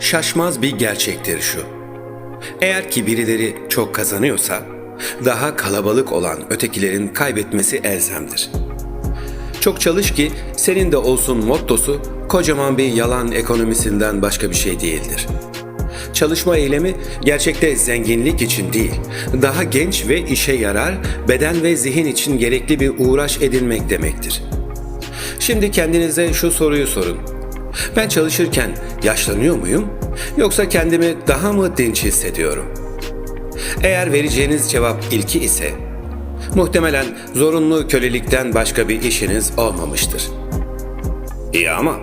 şaşmaz bir gerçektir şu. Eğer ki birileri çok kazanıyorsa, daha kalabalık olan ötekilerin kaybetmesi elzemdir. Çok çalış ki senin de olsun mottosu kocaman bir yalan ekonomisinden başka bir şey değildir. Çalışma eylemi gerçekte zenginlik için değil, daha genç ve işe yarar, beden ve zihin için gerekli bir uğraş edinmek demektir. Şimdi kendinize şu soruyu sorun. Ben çalışırken yaşlanıyor muyum yoksa kendimi daha mı dinç hissediyorum? Eğer vereceğiniz cevap ilki ise muhtemelen zorunlu kölelikten başka bir işiniz olmamıştır. İyi ama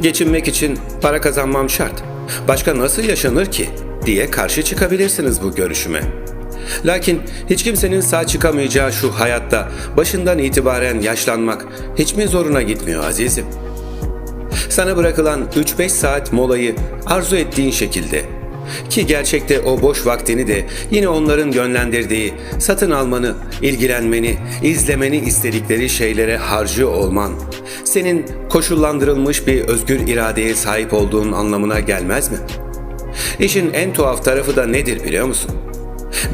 geçinmek için para kazanmam şart. Başka nasıl yaşanır ki diye karşı çıkabilirsiniz bu görüşüme. Lakin hiç kimsenin sağ çıkamayacağı şu hayatta başından itibaren yaşlanmak hiç mi zoruna gitmiyor azizim? Sana bırakılan 3-5 saat molayı arzu ettiğin şekilde ki gerçekte o boş vaktini de yine onların yönlendirdiği, satın almanı, ilgilenmeni, izlemeni istedikleri şeylere harcıyor olman, senin koşullandırılmış bir özgür iradeye sahip olduğun anlamına gelmez mi? İşin en tuhaf tarafı da nedir biliyor musun?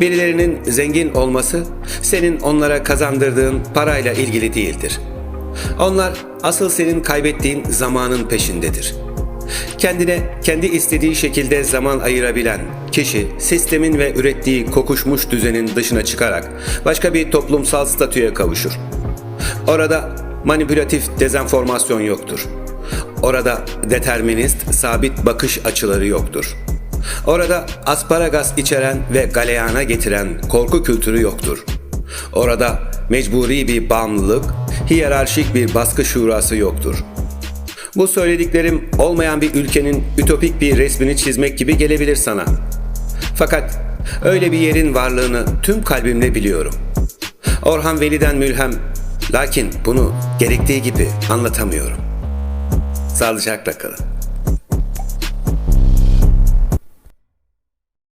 Birilerinin zengin olması senin onlara kazandırdığın parayla ilgili değildir. Onlar asıl senin kaybettiğin zamanın peşindedir. Kendine kendi istediği şekilde zaman ayırabilen kişi sistemin ve ürettiği kokuşmuş düzenin dışına çıkarak başka bir toplumsal statüye kavuşur. Orada manipülatif dezenformasyon yoktur. Orada determinist sabit bakış açıları yoktur. Orada asparagas içeren ve galeyana getiren korku kültürü yoktur. Orada mecburi bir bağımlılık, hiyerarşik bir baskı şurası yoktur. Bu söylediklerim olmayan bir ülkenin ütopik bir resmini çizmek gibi gelebilir sana. Fakat öyle bir yerin varlığını tüm kalbimle biliyorum. Orhan Veli'den mülhem, lakin bunu gerektiği gibi anlatamıyorum. Sağlıcakla kalın.